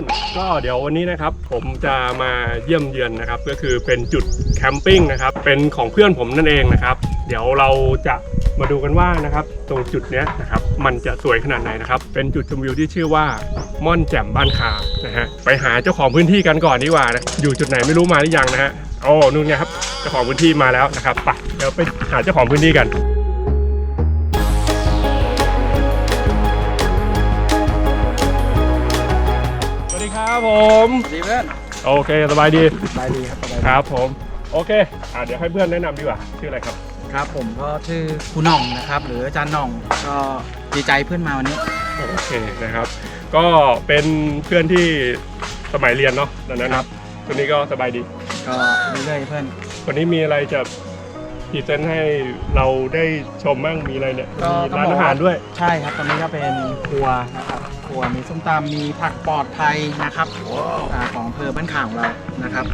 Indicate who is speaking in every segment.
Speaker 1: น ก็เดี๋ยววันนี้นะครับผมจะมาเยี่ยมเยือนนะครับ ก็คือเป็นจุดแคมปิ้งนะครับ เป็นของเพื่อนผมนั่นเองนะครับ เดี๋ยวเราจะมาดูกันว่านะครับ ตรงจุดเนี้ยนะครับ มันจะสวยขนาดไหนนะครับ เป็นจุดชมวิวที่ชื่อว่าม่อนแจ่มบ้านคานะฮะไปหาเจ้าของพื้นที่กันก่อนดีกว่านะอยู่จุดไหนไม่รู้มาหรือยังนะฮะโอ้นู่นไงครับเจ้าของพื้นที่มาแล้วนะครับไปเดี๋ยวไปหาเจ้าของพื้นที่กัน ครับผม
Speaker 2: สวัสดีเพื่อน
Speaker 1: โอเคสบายดี
Speaker 2: สบายดีครับสบายดี
Speaker 1: ครับผมโอเคอะเดี๋ยวให้เพื่อนแนะนำดีกว่าชื่ออะไรครับ
Speaker 2: ครับผมก็ชื่อคุณหน่องนะครับ หรืออาจารย์หน่องก็ดีใจเพื่อนมาวันนี้
Speaker 1: โอเคนะครับ ก็เป็นเพื่อนที่สมัยเรียนเนาะตอนนั้น
Speaker 2: ครับ
Speaker 1: คนนี้ก็สบายดี
Speaker 2: ก็เรื่อยๆเพื่อน
Speaker 1: วันนี้มีอะไรจะพรีเซนต์ให้เราได้ชมบ้างมีอะไรเนี่ย
Speaker 2: ก็
Speaker 1: มี
Speaker 2: ต้อง
Speaker 1: ร้าน
Speaker 2: บอก
Speaker 1: อาหารด้วย
Speaker 2: ใช่ครับตอนนี้ก็เป็นครัวนะครับ ครัวมีส้มตำมีผักปลอดภัยนะครับอ่าของอำเภอบ้านข่าวของเรานะครับ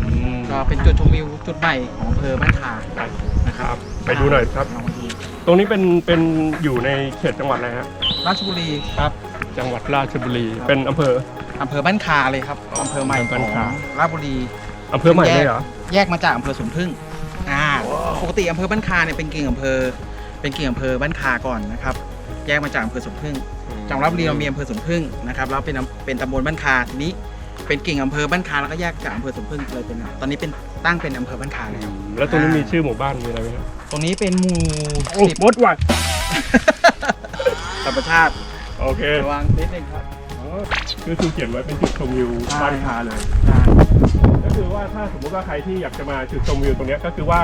Speaker 2: ก็เป็นจุดชมวิวจุดใหม่ของอำเภอบ้านข่านะครับ
Speaker 1: ไปดูหน่อยครับ
Speaker 2: ลองมาดู
Speaker 1: ตรงนี้เป็นเป็นอยู่ในเขตจังหวัดอะไรฮะ
Speaker 2: ราชบุรีครับ
Speaker 1: จังหวัดราชบุรี
Speaker 2: ครับ
Speaker 1: เป็นอำเภอ
Speaker 2: อำเภอบ้านคาเลยครับอำเภอใหม่ข
Speaker 1: บ้าน
Speaker 2: อง
Speaker 1: คา
Speaker 2: ราชบุรี
Speaker 1: อำเภอใหม่เลยเหรอ
Speaker 2: แยกมาจากอำเภอสวนพึ่งอ่าปกติอำเภอบ้านคาเนี่ยเป็นกิ่งอำเภอ เป็นกิ่งอำเภอบ้านคาก่อนนะครับ แยกมาจากอำเภอสวนพึ่ง จังหวัดราชบุรีเรามีอำเภอสวนพึ่งนะครับแล้วเป็นอำเป็นตำบลบ้านคาทีนี้ เป็นกิ่งอำเภอบ้านคาแล้วก็แยกจากอำเภอสวนพึ่งเลยเป็นตอนนี้เป็นตั้งเป็นอำเภอบ้านคาแล้ว
Speaker 1: แล้วตรงนี้มีชื่อหมู่บ้านมีอะไรไหมครับ
Speaker 2: ตรงนี้เป็นหมู่
Speaker 1: โอ้
Speaker 2: สิบ
Speaker 1: มดว่ะ
Speaker 2: ธรรมชาติ
Speaker 1: โอเค
Speaker 2: ระวังนิดนึงครับ
Speaker 1: อ๋อคือคือเขียนไว้เป็นจุดชมวิว
Speaker 2: ใช่
Speaker 1: บ้านคาเลยก็คือว่าถ้าสมมติว่าใครที่อยากจะมาจุดชมวิวตรงเนี้ยก็คือว่า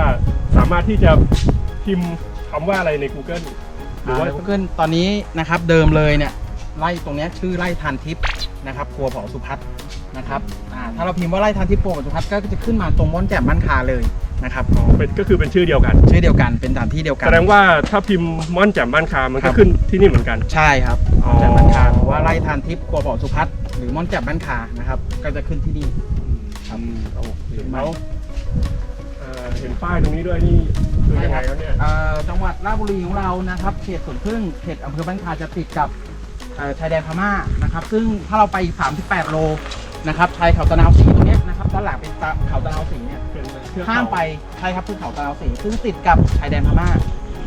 Speaker 1: สามารถที่จะพิมพ์คำว่าอะไรใน Google หรือว่า
Speaker 2: กูเกิลตอนนี้นะครับเดิมเลยเนี่ยไล่ตรงเนี้ยชื่อไล่ทานทิพย์นะครับครัวเผาสุพัฒน์นะครับอ่าถ้าเราพิมพ์ว่าไล่ทานทิพย์ครัวเผาสุพัฒน์ก็จะขึ้นมาตรงม่อนแจ่มบ้านคาเลยนะครับ
Speaker 1: อ๋อเป็นก็คือเป็นชื่อเดียวกัน
Speaker 2: ชื่อเดียวกันเป็นสถานที่เดียวกั
Speaker 1: แส
Speaker 2: น
Speaker 1: ดงว่าถ้าพิมพ์ม่อนแจ่มบ้านคามัน
Speaker 2: ครั
Speaker 1: ก็
Speaker 2: บ
Speaker 1: ขึ้นที่นี่เหมือนกัน
Speaker 2: ใช่ครับ
Speaker 1: อ๋อ
Speaker 2: ม่อนแจ่มบ้านคาหรือว่าไล่ทานทิพย์ครัวเผาสุพัฒน์หรือม่อนแจ่มบ้านคานะครับก็จะขึ้นที่นี่ครับ
Speaker 1: โอเคแล้ว เอ่อเห็นป้ายตรงนี้ด้วยนี่คือยังไงครับเนี่ย
Speaker 2: เอ่อจังหวัดราชบุรีของเรานะครับเขตสวนพึ่งเขตอำเภอบ้านคาจะติดกับเอ่อชายแดนพม่านะครับ ซึ่งถ้าเราไปอีก38 โลนะครับชายเขาตะนาวสีตรงเนี้ยนะครับด้านหลังเป็นเขาตะนาวสีเนี่ย
Speaker 1: เป็นเทือกเข
Speaker 2: ข้ามไปใช่ครับภูเขาตะนาวสีซึ่งติดกับชายแดนพม่า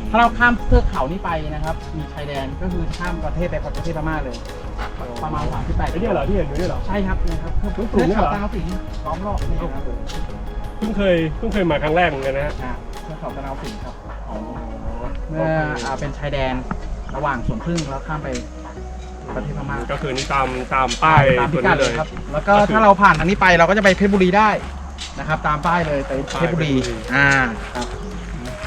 Speaker 2: ถ้าเราข้ามเทือกเขานี้ไปนะครับ มีชายแดนก็คือข้ามประเทศไปประเทศพม่าเลยประมาณ38
Speaker 1: ไอ้เนี่ยเหรอที่เห็นอยู่เนี่ยเหรอ
Speaker 2: ใช่ครับนะครับ
Speaker 1: สูงๆ
Speaker 2: เทือก
Speaker 1: เนี่ยเหร
Speaker 2: เขา
Speaker 1: อ
Speaker 2: ตะนาวสีล้อมรอบนี่ครับ
Speaker 1: เพิ่งเคยเพิ่งเคยมาครั้งแรกเหมือนกันนะฮะ
Speaker 2: อ่าเทือกเขาตะนาวสีครับเมื่ออ่าเป็นชายแดนระหว่างสวนพึ่งแล้วข้ามไปประเทศพม่า
Speaker 1: ก็คือนี่ตามตามป้าย
Speaker 2: ตาม
Speaker 1: ตั
Speaker 2: พิ
Speaker 1: ว
Speaker 2: กั
Speaker 1: นี้
Speaker 2: ด
Speaker 1: เล
Speaker 2: เลยย ครับ แล้วก็ถ้าเราผ่านทางนี้ไปเราก็จะไปเพชรบุรีได้นะครับ ตามป้ายเลยไปเพชรบุรี
Speaker 1: เพชรบุรี
Speaker 2: อ่าครับ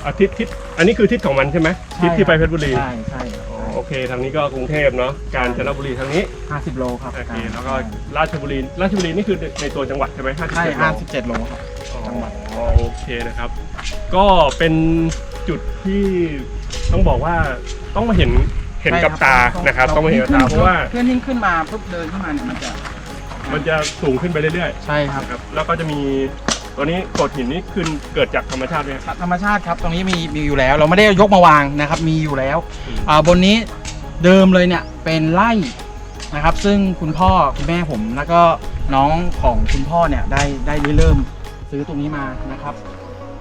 Speaker 1: อาทิตย์ทิศอันนี้คือทิศของมันใช่ไหมทิศที่ไปเพชรบุรี
Speaker 2: ใช่ใช่
Speaker 1: อ๋อโอเค ทางนี้ก็กรุงเทพเนาะ กาญจนบุรีทางนี้
Speaker 2: ห้าสิบโลครับ
Speaker 1: โอเค แล้วก็ราชบุรี ราชบุรีนี่คือในตัวจังหวัดใช่ไหมห้าสิบ
Speaker 2: ใช่
Speaker 1: เจ็ด
Speaker 2: ห้าสิบเจ็ดโลครับจังหวัด
Speaker 1: อ๋อโอเคนะครับ ก็เป็นจุดที่ต้องบอกว่าต้องมาเห็นเห็นกับตานะครับ ต้องมาเห็นกับตาเพราะว่า
Speaker 2: เพื่อนยิ่งขึ้นมาปุ๊บเดินขึ้นมาเนี่ยมันจะ
Speaker 1: มันจะสูงขึ้นไปเรื่อย
Speaker 2: ใช่ครับ
Speaker 1: ๆนะครับแล้วก็จะมีตัวนี้โขดหินนี่ขึ้นเกิดจากธรรมชาติไหมครับ
Speaker 2: ธรรมชาติครับตรงนี้มีมีอยู่แล้ว เราไม่ได้ยกมาวางนะครับ มีอยู่แล้ว
Speaker 1: อืม
Speaker 2: อ่าบนนี้เดิมเลยเนี่ยเป็นไร่นะครับ ซึ่งคุณพ่อคุณแม่ผมแล้วก็น้องของคุณพ่อเนี่ยได้ได้เริ่ม ซื้อตรงนี้มานะครับ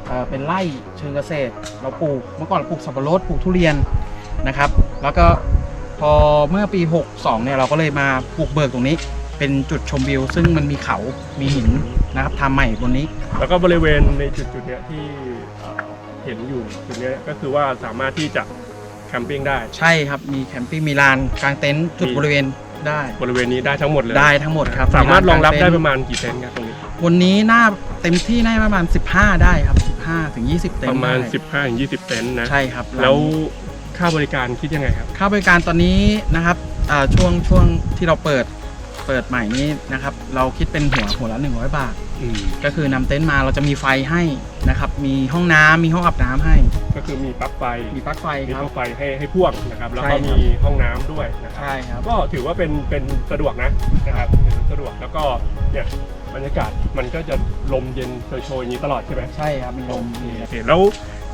Speaker 2: เอ่อเป็นไร่เชิงเกษตร เราปลูกเมื่อก่อนเราปลูกสับปะรดปลูกทุเรียนนะครับ แล้วก็พอเมื่อปี 62เนี่ยเราก็เลยมาปลูกเบิกตรงนี้ เป็นจุดชมวิว ซึ่งมันมีเขา มีหินนะครับทำใหม่บนนี้
Speaker 1: แล้วก็บริเวณในจุดจุดๆเนี้ยที่เอ่อเห็นอยู่จุดเนี้ยก็คือว่าสามารถที่จะแคมปิ้งได้
Speaker 2: ใช่ครับ มีแคมปิ้ง มีลานกางเต็นท์จุด
Speaker 1: มี
Speaker 2: บริเวณได้
Speaker 1: บริเวณนี้ได้ทั้งหมดเลย
Speaker 2: ได้ทั้งหมดครับ
Speaker 1: สามารถรองรับได้
Speaker 2: ลนก
Speaker 1: ป
Speaker 2: เต็นท์
Speaker 1: ระมาณกี่เต็นท์ครับตรงนี้
Speaker 2: วันนี้น่า เต็มที่ได้ประมาณ 15 ได้ครับ 15ถึง20 เต็นท์
Speaker 1: ประมาณ
Speaker 2: ได้
Speaker 1: 15ถึง20เต็นท์นะ
Speaker 2: ใช่ครับ
Speaker 1: แล้วค่าบริการคิดยังไงครับ
Speaker 2: ค่าบริการตอนนี้นะครับอ่าช่วงช่วงที่เราเปิดเปิดใหม่นี้นะครับ เราคิดเป็นหัวหัวละ 100 บาท
Speaker 1: อืม
Speaker 2: ก็คือนำเต็นท์มาเราจะมีไฟให้นะครับ มีห้องน้ำมีห้องอาบน้ำให้
Speaker 1: ก็คือมีปลั๊กไฟ
Speaker 2: มีปลั๊กไฟ
Speaker 1: มี
Speaker 2: ครั
Speaker 1: ป
Speaker 2: บ
Speaker 1: ลั๊กไฟให้ให้พ่วงนะครับ แล้ว
Speaker 2: ใช่
Speaker 1: ก็
Speaker 2: ครับ
Speaker 1: มีห้องน้ำด้วยนะครับ
Speaker 2: ใช่ครับ
Speaker 1: ก็ถือว่าเป็นเป็นสะดวกนะนะครับสะดวกแล้วก็เนี่ย บรรยากาศมันก็จะลมเย็นโชยๆอย่างนี้ตลอดใช่ไหม
Speaker 2: ใช่ครับมีลมมี
Speaker 1: โอเคแล้ว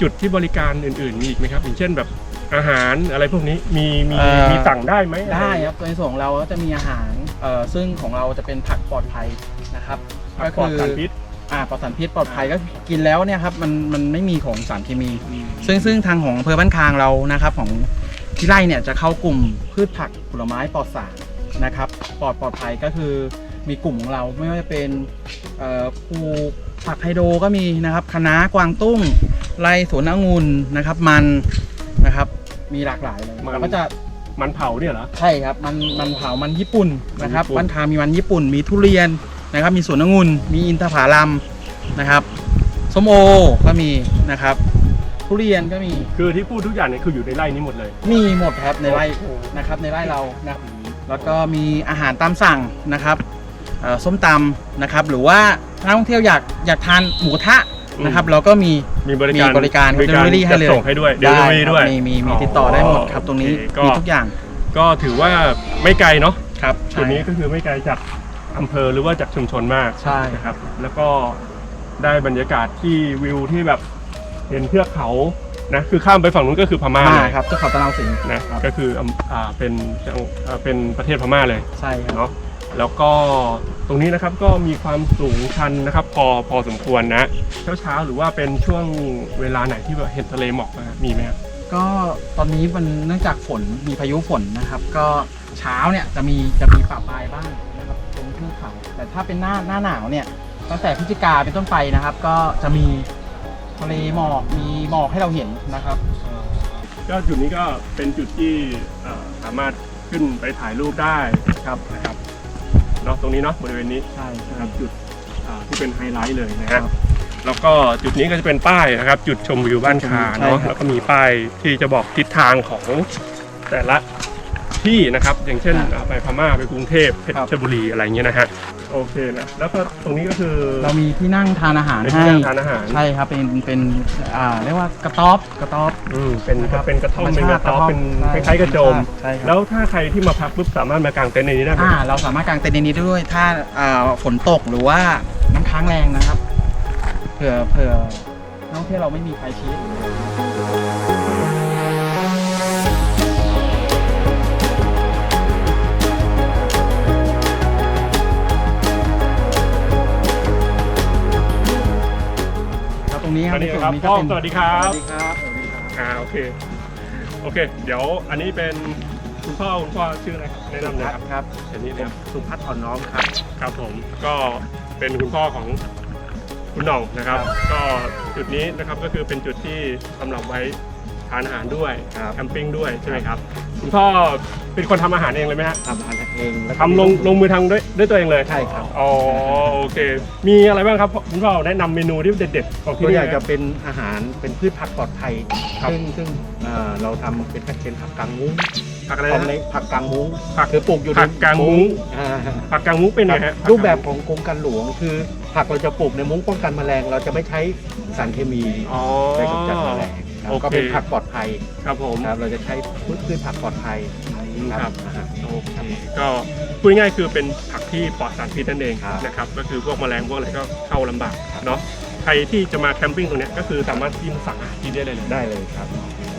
Speaker 1: จุดที่บริการอื่น ๆ มีอีกไหมครับอย่างเช่นแบบอาหารอะไรพวกนี้มีมี
Speaker 2: เอ่อ
Speaker 1: มีสั่งได้ไหม
Speaker 2: ได้ครับในส่วนของเราก็จะมีอาหารเอ่อซึ่งของเราจะเป็นผักปลอดภัยนะครับ
Speaker 1: ผักปลอดสารพิษ
Speaker 2: อ่าปลอดสารพิษปลอดภัยก็กินแล้วเนี่ยครับมันมันไม่มีของสารเคมี ซึ่งซึ่งทางของอำเภอบ้านคางเรานะครับของที่ไร่เนี่ยจะเข้ากลุ่มพืชผักผลไม้ปลอดสารนะครับปลอดปลอดภัยก็คือ มีกลุ่มของเราไม่ว่าจะเป็นเอ่อปลูกผักไฮโดรก็มีนะครับคะน้ากวางตุ้งไร่สวนองุ่นนะครับ มันนะครับ มีหลากหลายเลย
Speaker 1: มัน
Speaker 2: เราก็จะ
Speaker 1: มันเผาเนี่ยเหรอ
Speaker 2: ใช่ครับมันมันเผามันญี่ปุ่นนะครับ
Speaker 1: มันญี่ปุ่น
Speaker 2: บ้านคางมีมันญี่ปุ่น มีทุเรียนนะครับ มีสวนองุ่นมีอินทผลัมนะครับส้มโอก็มีนะครับ ทุเรียนก็มี
Speaker 1: คือที่พูดทุกอย่างเนี่ยคืออยู่ในไร่นี้หมดเลย
Speaker 2: มีหมดครับในไร่นะครับ ในไร่เรานะแล้วก็มีอาหารตามสั่งนะครับเอ่อ ส้มตำนะครับ หรือว่านักท่องเที่ยวอยากอยากทานหมูกระทะนะครับ เราก็มี
Speaker 1: มีบริการ
Speaker 2: มีบริการ delivery ให้เลย
Speaker 1: จัดส่งให้ด้วยเด
Speaker 2: ได้
Speaker 1: ลิเวอรี่
Speaker 2: ครับ
Speaker 1: ด้วย
Speaker 2: มีมีมีติดต่อได้หมดครับตรงนี้
Speaker 1: โอเคก็
Speaker 2: มีทุกอย่าง
Speaker 1: ก็ถือว่าไม่ไกลเนาะ
Speaker 2: ครับ
Speaker 1: จุดนี้ก็คือไม่ไกลจากอำเภอหรือว่าจากชุมชนมาก
Speaker 2: ใช่
Speaker 1: นะครับ แล้วก็ได้บรรยากาศที่วิวที่แบบเห็นเทือกเขานะคือข้ามไปฝั่งนู้นก็คือพม่า
Speaker 2: มา
Speaker 1: เลย
Speaker 2: ครับเจ้าเขาตะนาวสิงห์
Speaker 1: นะครับก็คืออำอ่าเป็นจังอ่าเป็นประเทศพม่าเลย
Speaker 2: ใช่ครับ
Speaker 1: เนาะ แล้วก็ตรงนี้นะครับก็มีความสูงชันนะครับ พอพอสมควรนะเช้าเช้าๆหรือว่าเป็นช่วงเวลาไหนที่แบบเห็นทะเลหมอกนะมีไหมครับ
Speaker 2: ก็ตอนนี้มันเนื่องจากฝนมีพายุฝนนะครับ ก็เช้าเนี่ยจะมีจะมีป่าปลายบ้างนะครับตรงเทือกเขาแต่ถ้าเป็นหน้าหน้าหนาวเนี่ยตั้งแต่พฤศจิกาเป็นต้นไปนะครับ ก็จะมีทะเลหมอกมีหมอกให้เราเห็นนะครับ
Speaker 1: ก็จุดนี้ก็เป็นจุดที่เอ่อสามารถขึ้นไปถ่ายรูปได้ครับนะครับ เนาะตรงนี้เนาะบริเวณนี้
Speaker 2: ใช่
Speaker 1: นะครับจุดอ่าที่เป็นไฮไลท์เลยนะ
Speaker 2: ครั
Speaker 1: ฮะ
Speaker 2: บ
Speaker 1: แล้วก็จุดนี้ก็จะเป็นป้ายนะครับ จุดชมวิวบ้านคา
Speaker 2: ใช่
Speaker 1: เนาะ
Speaker 2: ครับ
Speaker 1: แล้วก็มีป้ายที่จะบอกทิศทางของแต่ละที่นะครับ อย่างเช่นอ่าไปพม่าไปกรุงเทพเพชรบุรีอะไรเงี้ยนะฮะ โอเคนะแล้วก็ตรงนี้ก็คือ
Speaker 2: เรามีที่นั่งทานอาหาร
Speaker 1: เป็น
Speaker 2: ให้
Speaker 1: ที่นั่งทานอาหาร
Speaker 2: ใช่ครับเป็นเป็นอ่าเรียกว่ากระต๊อบกระต๊อบ
Speaker 1: อืมเป็น
Speaker 2: นะครับ
Speaker 1: เป็นกระท่อม
Speaker 2: ธรรม
Speaker 1: เป็นก
Speaker 2: ชาติ
Speaker 1: ระต๊อบเป็น
Speaker 2: ก
Speaker 1: ค
Speaker 2: ระท่อม
Speaker 1: ล้ายๆกระโจม
Speaker 2: ใช่ครับ
Speaker 1: แล้วถ้าใครที่มาพักปุ๊บสามารถมากางเต็นท์ในนี้ได้ไหม
Speaker 2: อ่าเราสามารถกางเต็นท์ในนี้ได้ด้วย ถ้าอ่าฝนตกหรือว่าน้ำค้างแรงนะครับเผื่อเผื่อนักท่องเที่ยวเราไม่มีไฟชีส รับตรงนี้ค
Speaker 1: อั
Speaker 2: รับ
Speaker 1: นนี้
Speaker 2: ใน
Speaker 1: ครับ
Speaker 2: ส่วน
Speaker 1: พ่อ
Speaker 2: ก็เป็น
Speaker 1: สวัสดีครับ
Speaker 2: สวัสดีครับสวัสดีครับ
Speaker 1: อ่าโอเคโอเค เดี๋ยวอันนี้เป็นคุณพ่อคุณพ่อชื่ออะไรครับแนะนำหน่อยครับ
Speaker 2: ครับ
Speaker 1: อันนี้นะครับ
Speaker 2: สุพัฒน์อ่อนน้อมครับ
Speaker 1: ครับผมก็เป็นคุณพ่อของคุณหน่องนะครับ
Speaker 2: ครับ
Speaker 1: ก็จุดนี้นะครับก็คือเป็นจุดที่สำหรับไว้ ทานอาหารด้วย
Speaker 2: ครับ
Speaker 1: แคมปิ้งด้วยใช่ไหมครับคุณพ่อเป็นคนทำอาหารเองเลยไหมฮะ
Speaker 2: ทำอาหารเองแล้วก็
Speaker 1: ทำลงลงมือทำด้วยด้วยตัวเองเลย
Speaker 2: ใช่ครับ
Speaker 1: อ๋อโอเค มีอะไรบ้างครับคุณพ่อแนะนำเมนูที่เด็ดๆของที่
Speaker 3: ตัว
Speaker 1: นี่
Speaker 3: ใหญ่
Speaker 1: นะ
Speaker 3: จะเป็นอาหารเป็นพืชผักปลอดภัย
Speaker 1: ครับ
Speaker 3: ซึ่งซึ่งเอ่อเราทำเป็นเป็นผักกางมุ้ง
Speaker 1: ผักอะไร
Speaker 3: ของ
Speaker 1: นะ
Speaker 3: ในผักกางมุ้ง
Speaker 1: ผัก
Speaker 3: คือปลูกอยู่ใน
Speaker 1: ผักกางมุ้ง
Speaker 3: อ่า
Speaker 1: ผักกางมุ้งเป็นไงฮะ
Speaker 3: รูปแบบของกรมการหลวงคือ ผักเราจะปลูกในมุ้งป้องกันแมลง เราจะไม่ใช้สารเคมี
Speaker 1: อ๋อ
Speaker 3: ในกำจัดแมลงครับ
Speaker 1: โอเค
Speaker 3: ก็เป็นผักปลอดภัย
Speaker 1: ครับผม
Speaker 3: ครับเราจะใช้พืชพืชผักปลอดภัย
Speaker 1: ครับ
Speaker 3: อ่า
Speaker 1: โอเคก็พูดง่ายๆคือเป็นผักที่ปลอดสารพิษนั่นเอง
Speaker 3: ครับ
Speaker 1: นะครับก็คือพวกแมลงพวกอะไรก็เข้าลำบากเนาะใครที่จะมาแคมปิ้งตรงเนี้ยก็คือสามารถที่มาสั่งอาหารที่ได้เลย
Speaker 3: ได้เลยครับ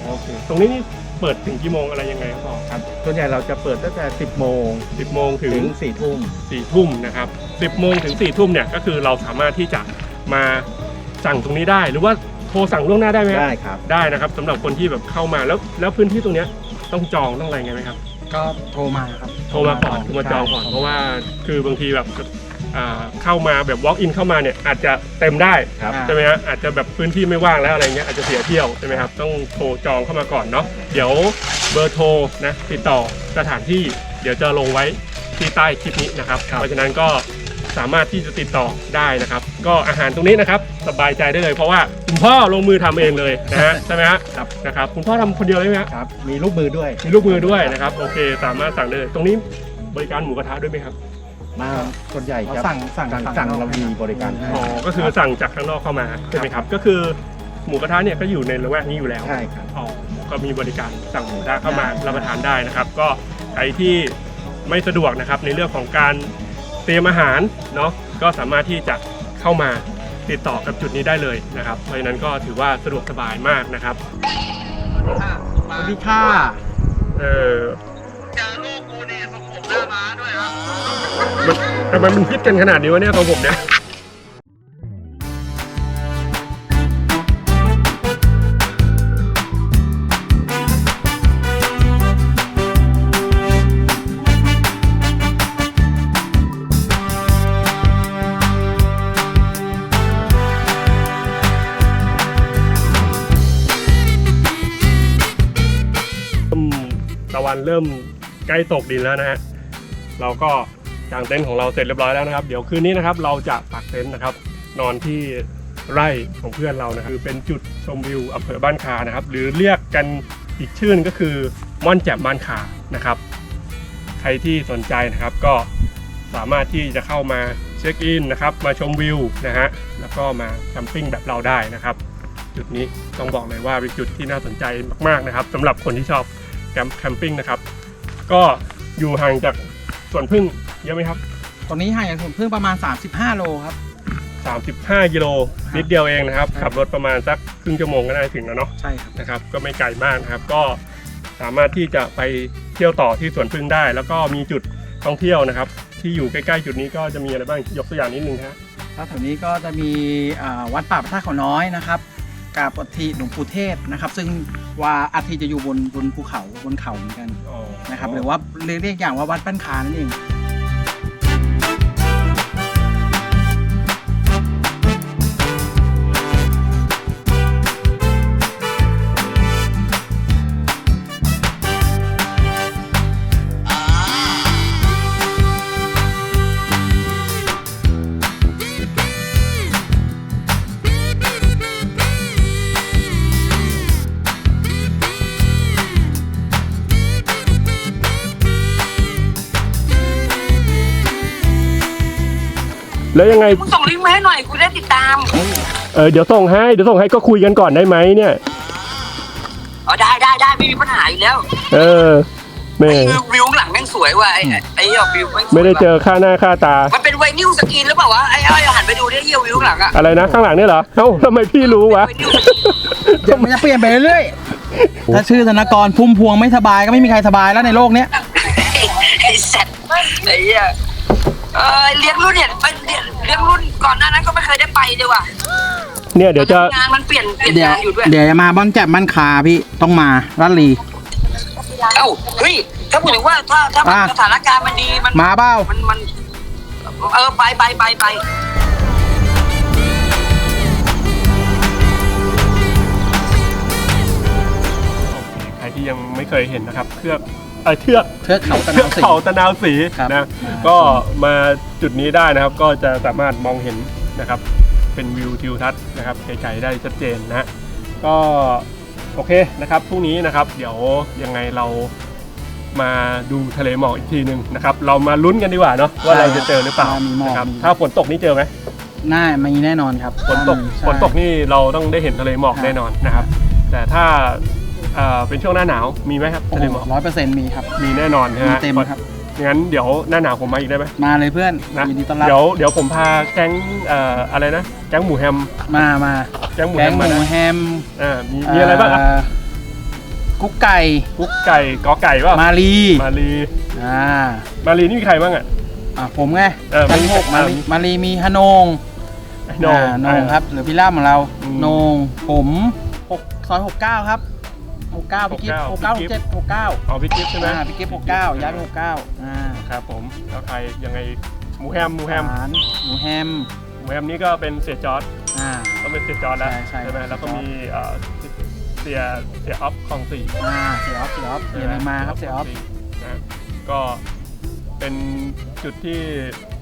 Speaker 1: โอเคตรงนี้นี่เปิดถึงกี่โมงอะไรยังไงครับพ่อ
Speaker 3: ครับส่วนใหญ่เราจะเปิดตั้งแต่ 10 โมง
Speaker 1: สิบโมงถึ
Speaker 3: ถึ
Speaker 1: ง
Speaker 3: ง4ทุ่ม
Speaker 1: สี่ทุ่มนะครับสิบโมงถึงสี่ทุ่มเนี่ยก็คือเราสามารถที่จะมาสั่งตรงนี้ได้ หรือว่า โทรสั่งล่วงหน้าได้ไหมครับ
Speaker 3: ได้ครับ
Speaker 1: ได้นะครับสำหรับคนที่แบบเข้ามาแล้วแล้วพื้นที่ตรงเนี้ยต้องจองต้องอะไรไงไหมครับ
Speaker 2: ก็โทรมาครับ
Speaker 1: โทรมาก่อนโทรมาจองก่อนเพราะว่าคือบางทีแบบอ่าเข้ามาแบบ walk in เข้ามาเนี่ยอาจจะเต็มได้
Speaker 3: ครับ
Speaker 2: อ่า
Speaker 1: ใช่ไหมฮะอาจจะแบบพื้นที่ไม่ว่างแล้วอะไรเงี้ยอาจจะเสียเที่ยวใช่ไหมครับต้องโทรจองเข้ามาก่อนเนาะเดี๋ยวเบอร์โทรนะติดต่อสถานที่เดี๋ยวจะลงไว้ที่ใต้คลิปนี้นะครับ เพราะฉะนั้นก็สามารถที่จะติดต่อได้นะครับ ก็อาหารตรงนี้นะครับสบายใจได้เลยเพราะว่าคุณพ่อลงมือทำเองเลยนะฮะใช่ไหมฮะ
Speaker 3: ครับ
Speaker 1: นะครับคุณพ่อทำคนเดียวเลยไหมฮะ
Speaker 3: ครับมีลูกมือด้วย
Speaker 1: มีลูกมือด้วยนะครับโอเคสามารถสั่งได้เลยตรงนี้บริการหมูกระทะด้วยไหมครับ
Speaker 3: มาส่วนใหญ่
Speaker 2: เรา
Speaker 3: จะ
Speaker 2: สั่งสั่ง
Speaker 3: สั่งสั่งเรามีบริการให้
Speaker 1: อ๋อก็คือสั่งจากข้างนอกเข้ามาใช่ไหมครับก็คือหมูกระทะเนี่ยก็อยู่ในละแวกนี้อยู่แล้ว
Speaker 3: ใช่ครับ
Speaker 1: อ๋อก็มีบริการสั่งหมูกระทะเข้ามารับประทานได้นะครับ ก็ใครที่ไม่สะดวกนะครับในเรื่องของการเตรียมอาหารเนาะก็สามารถที่จะ เข้ามาติดต่อกับจุดนี้ได้เลยนะครับ เพราะฉะนั้นก็ถือว่าสะดวกสบายมากนะครับ
Speaker 2: สวัสดีค่ะ
Speaker 1: เออ
Speaker 4: เจอลูกกูนี่สุขุมหน้าม้าด้วยครับ
Speaker 1: มันแต่มันมันฮิตกันขนาดนี้วะเนี่ยของผมเนี่ย ริ่มใกล้ตกดินแล้วนะฮะเราก็กางเต็นท์ของเราเสร็จเรียบร้อยแล้วนะครับ เดี๋ยวคืนนี้นะครับเราจะปักเต็นท์นะครับ นอนที่ไร่ของเพื่อนเรานะครับคือเป็นจุดชมวิวอำเภอบ้านคานะครับ หรือเรียกกันอีกชื่อนึงก็คือม่อนแจ่มบ้านคานะครับ ใครที่สนใจนะครับก็สามารถที่จะเข้ามาเช็คอินนะครับมาชมวิวนะฮะแล้วก็มาแคมปิ้งแบบเราได้นะครับ จุดนี้ต้องบอกเลยว่าเป็นจุดที่น่าสนใจมากๆนะครับสำหรับคนที่ชอบ แคมป์แคมปิ้งนะครับ ก็อยู่ห่างจากสวนพึ่งเยอะไหมครับ
Speaker 2: ตรงนี้ห่างจากสวนพึ่งประมาณ 35 โลครับ
Speaker 1: 35กิโล
Speaker 2: ครับ
Speaker 1: นิดเดียวเองนะครับ
Speaker 2: ครับ
Speaker 1: ขับรถประมาณสักครึ่งชั่วโมงก็ได้ถึงแล้วเนาะ
Speaker 2: ใช่ครับ
Speaker 1: นะครับ ก็ไม่ไกลมากนะครับ ก็สามารถที่จะไปเที่ยวต่อที่สวนพึ่งได้ แล้วก็มีจุดท่องเที่ยวนะครับ ที่อยู่ใกล้ๆจุดนี้ก็จะมีอะไรบ้างยกตัวอย่างนิดนึงฮะ
Speaker 2: แล้วแถวนี้ก็จะมีอ่าวัดป่าพระธาตุเขาน้อยนะครับ กับอัฐิหลวงปู่เทศนะครับ ซึ่งว่าอัฐิจะอยู่บนบนภูเขาบนเขาเหมือนกันนะครับหรือว่าเรียกเรียกอย่างว่าวัดบ้านคานั่นเอง
Speaker 1: แล้วยังไง
Speaker 4: มึงส่งลิงก์มาให้หน่อยกูได้ติดตาม
Speaker 1: เออเดี๋ยวส่งให้เดี๋ยวส่งให้ก็คุยกันก่อนได้ไหมเนี่ย
Speaker 4: อ๋อได้ได้ได้ไม่มีปัญหาอยู่แล้ว
Speaker 1: เออแม่
Speaker 4: คือวิวข้างหลังแม่งสวยว่ะไอ้ไอ้ไอ้เหี้ยวิวแม่งสวย
Speaker 1: ไม่ได้เจ
Speaker 4: ว่ะ
Speaker 1: อค่าหน้าค่าตา
Speaker 4: มันเป็นไวนิวสกรีนหรือเปล่าวะไอ้ไอ้หันไปดูดิเหี้ยวิวข้างหลังอะ
Speaker 1: อะไรนะข้างหลังเนี่ยเหรอเอ้าทำไมพี่รู้วะ
Speaker 4: ไวนิวสกรีน
Speaker 2: เดี๋ยวมันจะเปลี่ยนไปเรื่อยๆ ถ้าชื่อธนกรพุ่มพวงไม่สบายก็ไม่มีใครสบายแล้วในโลกเนี้ย
Speaker 4: ไอ้สัตว์ไอ้เหี้ย เออเลี้ยงรุ่นเนี่ยไปเลี้ยงเลี้ยงรุ่นก่อนหน้านั้นก็ไม่เคยได้ไปเลยว่ะ
Speaker 1: เนี่ยเดี๋ยวจะ
Speaker 4: งานมันเปลี่ยนเปลี่ยน
Speaker 2: เดี๋ยว
Speaker 4: งานอยู่ด้วย
Speaker 2: เดี๋ยวจะมาบ้านแจ่มบ้านคาพี่ต้องมาลัดลี
Speaker 4: เอ้าเฮ้ยถ้าพูดถึงว่าถ้าถ้า
Speaker 2: อะ
Speaker 4: สถานการณ์มันดีมัน
Speaker 2: มาเปล่า
Speaker 4: มันมันเออไปไปไปไป
Speaker 1: ใครที่ยังไม่เคยเห็นนะครับเทือก เออเทือก
Speaker 2: เทือกเขาตะ
Speaker 1: เทื
Speaker 2: นา
Speaker 1: อก
Speaker 2: สี
Speaker 1: เขาตะนาวสี
Speaker 2: ครับ
Speaker 1: นะก็มาจุดนี้ได้นะครับก็จะสามารถมองเห็นนะครับ เป็นวิวทิวทัศน์นะครับไกลๆได้ชัดเจนนะก็โอเคนะครับพรุ่งนี้นะครับ เดี๋ยวยังไงเรามาดูทะเลหมอกอีกทีหนึ่งนะครับ เรามาลุ้นกันดีกว่าเนาะว่าเราจะเจอหรือเปล่า
Speaker 2: มีหมอก
Speaker 1: นะครับ
Speaker 2: มี
Speaker 1: ถ้าฝนตกนี่เจอไหม
Speaker 2: น่ามีแน่นอนครับ
Speaker 1: ฝนตก
Speaker 2: ใช่
Speaker 1: ฝนตกนี่เราต้องได้เห็นทะเลหมอก
Speaker 2: ครับ
Speaker 1: แน่นอนนะครับ แต่ถ้าเอ่อเป็นช่วงหน้าหนาวมีไหมครับ
Speaker 2: โอ้
Speaker 1: ทะ
Speaker 2: โห
Speaker 1: เลหมอก
Speaker 2: ร้อยเปอร์เซ็นต์มีครับ
Speaker 1: มีแน่นอนนะ
Speaker 2: มี
Speaker 1: ฮะ
Speaker 2: เต็มครับ
Speaker 1: งั้นเดี๋ยวหน้าหนาวผมมาอีกได้ไหม
Speaker 2: มาเลยเพื่อน
Speaker 1: นะ
Speaker 2: ยินดีต้อนรับ
Speaker 1: เดี๋ยวเดี๋ยวผมพาแก๊งเอ่ออะไรนะแก๊งหมูแฮม
Speaker 2: มามา
Speaker 1: แก๊งหมู
Speaker 2: แก
Speaker 1: แฮ
Speaker 2: ง
Speaker 1: ม
Speaker 2: ห
Speaker 1: มา
Speaker 2: มู
Speaker 1: นะ
Speaker 2: แฮม
Speaker 1: อ่ามีมีอะไรบ้างอะ
Speaker 2: เกุ๊กไก่
Speaker 1: กุ๊กไก่กอไก่เปล่า
Speaker 2: มาลี
Speaker 1: มาลี
Speaker 2: อ่า
Speaker 1: มาลีนี่มีใครบ้างอะ
Speaker 2: อะผมไง
Speaker 1: เออ
Speaker 2: ชั้น
Speaker 1: มี
Speaker 2: หกมาลี
Speaker 1: มี
Speaker 2: มาลีมีฮานง
Speaker 1: ไอ้โหนง
Speaker 2: อ่าโหนงครับหรือพี่ล่ามของเรา
Speaker 1: อืม
Speaker 2: โหนงผมหกซอยหกเก้าครับ หกเก้าพี่กิฟ
Speaker 1: 69
Speaker 2: หกเก้าห
Speaker 1: พี่
Speaker 2: ก
Speaker 1: กิ๊
Speaker 2: เจ็
Speaker 1: ฟ
Speaker 2: ดหกเก้า
Speaker 1: อ๋อพี่กิฟต์ใช่ไหม
Speaker 2: อ่าพี่กิฟหกเก้าย้ายไปหกเก้าอ่า
Speaker 1: ครับผมแล้วใครยังไงหมูแฮมหมูแฮม
Speaker 2: ร้านหมูแฮม
Speaker 1: หมูแฮมนี่ก็เป็นเสียจอร์ด
Speaker 2: อ่า
Speaker 1: ต้องเป็นเสียจอร์ดแล้ว
Speaker 2: ใช่ใช่
Speaker 1: ไหมแล้วก็มีเอ่อเสียเสียออฟคลองสี่
Speaker 2: อ่าเสียออฟเสียออฟอย่าลืมมาครับเสียออฟ
Speaker 1: นะก็เป็นจุดที่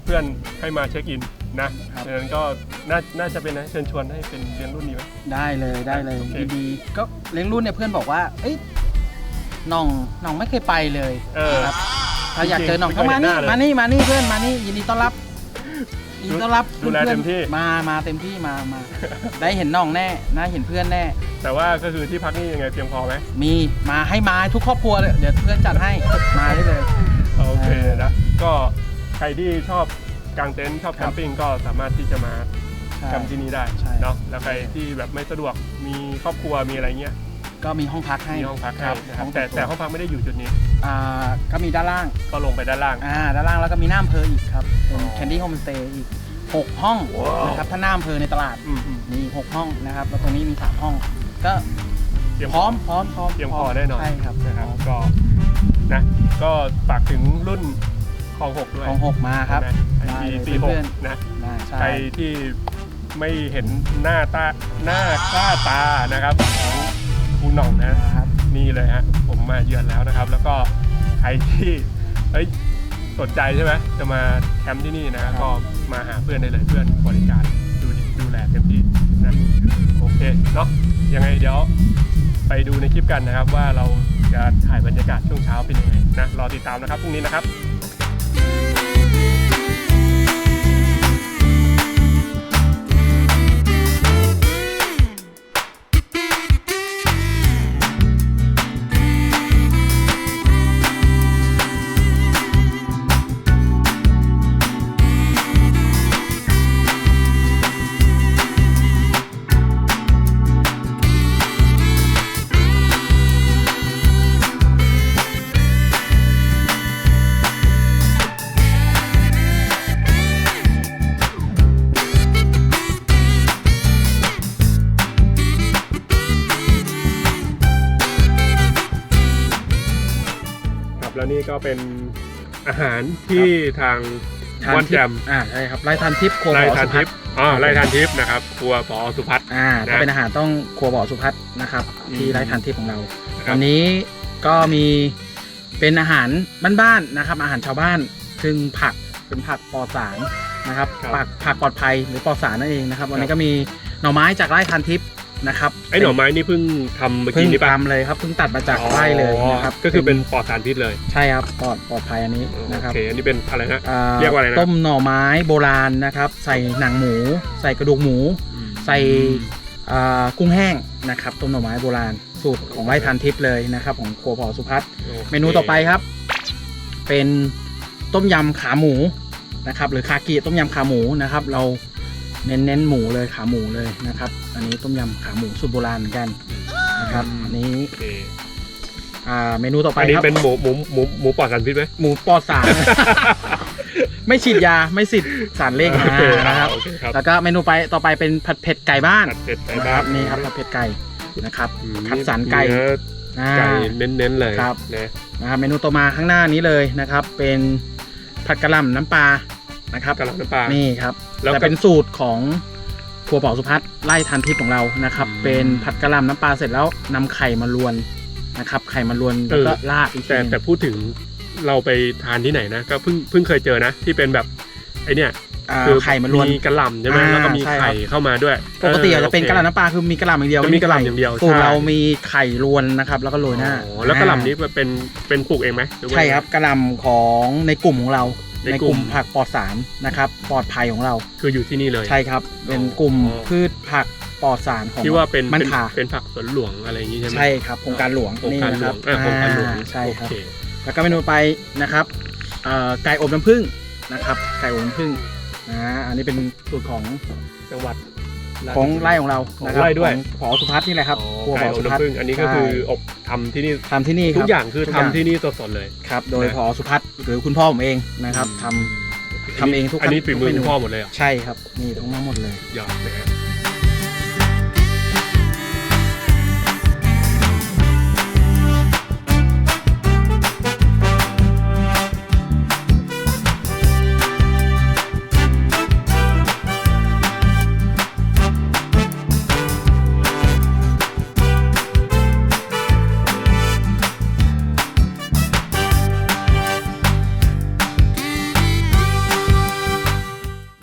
Speaker 1: เพื่อนให้มาเช็คอิน นะครับดังนั้นก็น่าน่าจะเป็นนะเชิญชวนให้เป็นเรียนรุ่นนี้ไหม
Speaker 2: ได้เลยได้เลย
Speaker 1: โอเค
Speaker 2: ดีๆก็เลี้ยงรุ่นเนี่ยเพื่อนบอกว่า เอ้ยหน่องหน่องไม่เคยไปเลย
Speaker 1: เออ
Speaker 2: ครับถ้าอยาก
Speaker 1: จริงๆ
Speaker 2: เจอหน่อง
Speaker 1: ไม่
Speaker 2: ก็
Speaker 1: เคย
Speaker 2: มา
Speaker 1: เห็นห
Speaker 2: นี่
Speaker 1: น้าเลย
Speaker 2: มานี่มานี่เพื่อนมานี่ยินดีต้อนรับยินดีต้อนรับ
Speaker 1: ดูแล
Speaker 2: พื่อนๆ
Speaker 1: เต็มที่
Speaker 2: มามาเต็มที่มามา ได้เห็นหน่องแน่ได้เห็นเพื่อนแน่
Speaker 1: แต่ว่าก็คือที่พักนี่ยังไงเพียงพอไหม
Speaker 2: มีมาให้มาทุกครอบครัวเลยเดี๋ยวเพื่อนจัดให้มาได้เลย
Speaker 1: โอเคนะ ก็ใครที่ชอบ กางเต็นท์ชอบแคมปิ้งก็สามารถที่จะมา
Speaker 2: ใช่
Speaker 1: แคมป์ที่นี่ได้
Speaker 2: ใช่
Speaker 1: เนาะแล้วใครที่แบบไม่สะดวกมีครอบครัวมีอะไรเงี้ย
Speaker 2: ก็มีห้องพักให้
Speaker 1: มีห้องพักให้
Speaker 2: ครับ
Speaker 1: นะครับ
Speaker 2: ห้อง
Speaker 1: แต่
Speaker 2: ส่วน
Speaker 1: แต่
Speaker 2: ตัว
Speaker 1: ห้องพักไม่ได้อยู่จุดนี้
Speaker 2: อ่าก็มีด้านล่าง
Speaker 1: ก็ลงไปด้านล่าง
Speaker 2: อ่าด้านล่างแล้วก็มีหน้าอำเภออีกครับเป็น
Speaker 1: อ๋อ
Speaker 2: แคนดี้โฮมสเตย์อีกหกห้อง
Speaker 1: ว้าว
Speaker 2: นะครับถ้าหน้าอำเภอในตลาด
Speaker 1: อืมอืม
Speaker 2: มีหกห้องนะครับแล้วตรงนี้มีสามห้อง ก็
Speaker 1: เตรียม
Speaker 2: พร้อมพร้อมพร้อม
Speaker 1: เตรียมพอแน่นอน
Speaker 2: ใช่ครับ
Speaker 1: นะครับก็นะก็ฝากถึงรุ่น คลองหกด้วย
Speaker 2: ของหกมาครับ
Speaker 1: นะไอ
Speaker 2: ได้
Speaker 1: พี
Speaker 2: เลย
Speaker 1: สี่ห
Speaker 2: เพื่
Speaker 1: ก
Speaker 2: อน
Speaker 1: นะ
Speaker 2: ได้ใช่
Speaker 1: ใครที่ไม่เห็นหน้าตาหน้าค่าตานะครับของครูหน่องนะ
Speaker 2: นะ ครับ
Speaker 1: นี่เลยฮะผมมาเยือนแล้วนะครับ แล้วก็ใครที่เอ้ยสนใจใช่ไหมจะมาแคมป์ที่นี่นะ ก็มาหาเพื่อนได้เลยเพื่อนบริการดูดีดูแลเต็มที่นะโอเคเนาะยังไงเดี๋ยวไปดูในคลิปกันนะครับ ว่าเราจะถ่ายบรรยากาศช่วงเช้าเป็นยังไงนะรอติดตามนะครับพรุ่งนี้นะครับ นี่ก็เป็นอาหารที่ทาง
Speaker 2: ทาน
Speaker 1: ม่อน
Speaker 2: ทิ
Speaker 1: แจ
Speaker 2: พ
Speaker 1: ม
Speaker 2: ย์อ่าใช่ครับไล่ทานทิพย์ครัว
Speaker 1: ไล่
Speaker 2: บ่อ
Speaker 1: ทาน
Speaker 2: สุพั
Speaker 1: ทิ
Speaker 2: ฒ
Speaker 1: พ
Speaker 2: น์
Speaker 1: ย์อ๋อไล่ทานทิพย์นะครับครัวปอสุพัฒน์
Speaker 2: อ่าถ้า
Speaker 1: นะ
Speaker 2: เป็นอาหารต้องครัวบ่อสุพัฒน์นะครับ
Speaker 1: อืม
Speaker 2: ที่ไล่ทานทิพย์ของเรา
Speaker 1: นะครับ
Speaker 2: วันนี้ก็มีเป็นอาหารบ้านๆนะครับ อาหารชาวบ้านซึ่งผักเป็นผักปลอดสารนะครับ
Speaker 1: ครับ
Speaker 2: ผักผักปลอดภัยหรือปลอดสารนั่นเองนะครับ วัน
Speaker 1: ค
Speaker 2: นี้
Speaker 1: รับ
Speaker 2: ก็มีหน่อไม้จากไร่ทานทิพย์ นะครับ
Speaker 1: ไอ้หน่อไม้นี่เพิ่งทำเมื่อ
Speaker 2: เพิ่
Speaker 1: กี้
Speaker 2: ง
Speaker 1: นี่ป่ะ
Speaker 2: ทำเลยครับเพิ่งตัดมาจากไร่เลยนะครับ
Speaker 1: ก็คือเป็นปลอดสารพิษเลย
Speaker 2: ใช่ครับปลอดปลอดภัยอันนี้
Speaker 1: โอ
Speaker 2: นะครับ
Speaker 1: เคอันนี้เป็นอะไรนะ
Speaker 2: อ่
Speaker 1: เรียกว่าอะไรนะ
Speaker 2: ต้มหน่อไม้โบราณนะครับ ใส่หนังหมู ใส่กระดูกหมู ใส่อ่ากุ้งแห้งนะครับต้มหน่อไม้โบราณสูตรของไร่ทานทิพย์เลยนะครับ ของครัวพอสุพัฒน์
Speaker 1: โอค
Speaker 2: เมนูต่อไปครับ เป็นต้มยำขาหมูนะครับ หรือคากิต้มยำขาหมูนะครับ เรา เน้นเน้นๆหมูเลยขาหมูเลยนะครับ อันนี้ต้มยำขาหมูสูตรโบราณเหมือนกันนะครับอันนี้
Speaker 1: โอเค
Speaker 2: อ่าเมนูต่อไป
Speaker 1: อันนี้
Speaker 2: ครับ
Speaker 1: เป็นหมูหมูหมูหมูปลอดสารพิษไหม
Speaker 2: หมูปลอดสาร ไม่ฉีดยาไม่สิทธิ์สารเล่ง
Speaker 1: โอเค
Speaker 2: นะครับ
Speaker 1: โอเคครับ
Speaker 2: แล้วก็เมนูไปต่อไปเป็นผัดเผ็ดไก่บ้าน
Speaker 1: ผัดเผ็ดไก่
Speaker 2: นะค
Speaker 1: บ้า
Speaker 2: รั
Speaker 1: น
Speaker 2: บนี่ครับผัดเผ็ดไก่นะครับ
Speaker 1: อืม
Speaker 2: คัดสรรไก่
Speaker 1: เนื้อ
Speaker 2: อ่า
Speaker 1: ไก่เน้นๆเลย
Speaker 2: ครับ
Speaker 1: นะ
Speaker 2: นะครับเมนูต่อมาข้างหน้านี้เลยนะครับ เป็นผัดกะหล่ำน้ำปลา นะครับ
Speaker 1: กะหล่ำน้ำปลา
Speaker 2: นี่ครับ
Speaker 1: แล้วก็
Speaker 2: แต่เป็นสูตรของครัวเป่าสุพัฒน์ไล่ทันทิพย์ของเรานะครับ
Speaker 1: อืม
Speaker 2: เป็นผัดกะหล่ำน้ำปลาเสร็จแล้วนำไข่มาลวนนะครับ ไข่มาลวนแล้วก็
Speaker 1: เออ
Speaker 2: ราดอีกที
Speaker 1: แต่
Speaker 2: หนึ่ง
Speaker 1: แต่พูดถึงเราไปทานที่ไหนนะ ก็เพิ่งเพิ่งเคยเจอนะ ที่เป็นแบบไอเนี่ย
Speaker 2: อ่า
Speaker 1: คือ
Speaker 2: ไข่มาลวน
Speaker 1: มีกระหล่ำใช่ไหม
Speaker 2: อ่า
Speaker 1: แล้วก็มี
Speaker 2: ใช่ครับ
Speaker 1: ไข่เข้ามาด้วย
Speaker 2: ปกติอาจ
Speaker 1: ออ
Speaker 2: จะเป็น
Speaker 1: โอค
Speaker 2: กะหล่ำน้ำปลาคือมีกะหล่ำอย่างเดียว
Speaker 1: จะมี
Speaker 2: ไกะ
Speaker 1: หล่ำอย่างเดียว
Speaker 2: สูตร
Speaker 1: ใช่
Speaker 2: เรามีไข่ลวนนะครับ แล้วก็โรยหน้า
Speaker 1: อ๋อแล้วกระหล่ำนี้เป็นเป็นปลูกเองไหมหอว่า
Speaker 2: ใช่ครับกะหล่ำของในกลุ่มของเรา
Speaker 1: ใน
Speaker 2: ใน
Speaker 1: ก
Speaker 2: ก
Speaker 1: ลุ่
Speaker 2: ลุ่
Speaker 1: ม
Speaker 2: มผักปลอดสารนะครับปลอดภัยของเรา
Speaker 1: คืออยู่ที่นี่เลย
Speaker 2: ใช่ครับ เป็นกลุ่ม
Speaker 1: อ๋อ
Speaker 2: พืชผักปลอดสารของ
Speaker 1: ที่ว่าเป็น
Speaker 2: มัน
Speaker 1: เป็น
Speaker 2: ขา
Speaker 1: เป็นผักสวนหลวงอะไรอย่างงี้ใช่ไหม
Speaker 2: ใช่ครับโครงการหลวง
Speaker 1: โครง
Speaker 2: นี่
Speaker 1: การ
Speaker 2: นะ
Speaker 1: หล
Speaker 2: ควรับ
Speaker 1: งอ่าโครงการหลวง
Speaker 2: อ่าใช่ครับ
Speaker 1: โอเแล้
Speaker 2: วก็เมนูไปนะครับเอ่อไก่อบน้ำผึ้งนะครับไก่อบน้ำผึ้งอ่าอันนี้เป็นสูตรของ
Speaker 1: จังหวัด
Speaker 2: ของไร่ของเรา
Speaker 1: ของ
Speaker 2: นะครับ
Speaker 1: ไร่ด้วย
Speaker 2: ของผอสุพัฒน์นี่แหละครับ
Speaker 1: อ๋อ
Speaker 2: ครัว
Speaker 1: ไก่
Speaker 2: ผอ
Speaker 1: อบ
Speaker 2: สุพัฒ
Speaker 1: น้ำ
Speaker 2: น์
Speaker 1: ผึ้งอันนี้ก็คืออบทำที่นี่
Speaker 2: ทำที่นี่ครับ
Speaker 1: ทุกอย่างคือ
Speaker 2: ทุก
Speaker 1: ทำ
Speaker 2: อย่าง
Speaker 1: ที่นี่สดๆเลย
Speaker 2: ครับ โดย
Speaker 1: นะ
Speaker 2: ผอสุพัฒน์หรือคุณพ่อผมเองนะครับทำ ทำเองทุก
Speaker 1: อันนี้
Speaker 2: ขั้น
Speaker 1: ฝีมือ
Speaker 2: ทุกเมนู
Speaker 1: คุณพ่อหมดเลยเหรอ
Speaker 2: ใช่ครับนี่ทั้งหมดเลย
Speaker 1: ยอดเลยฮะ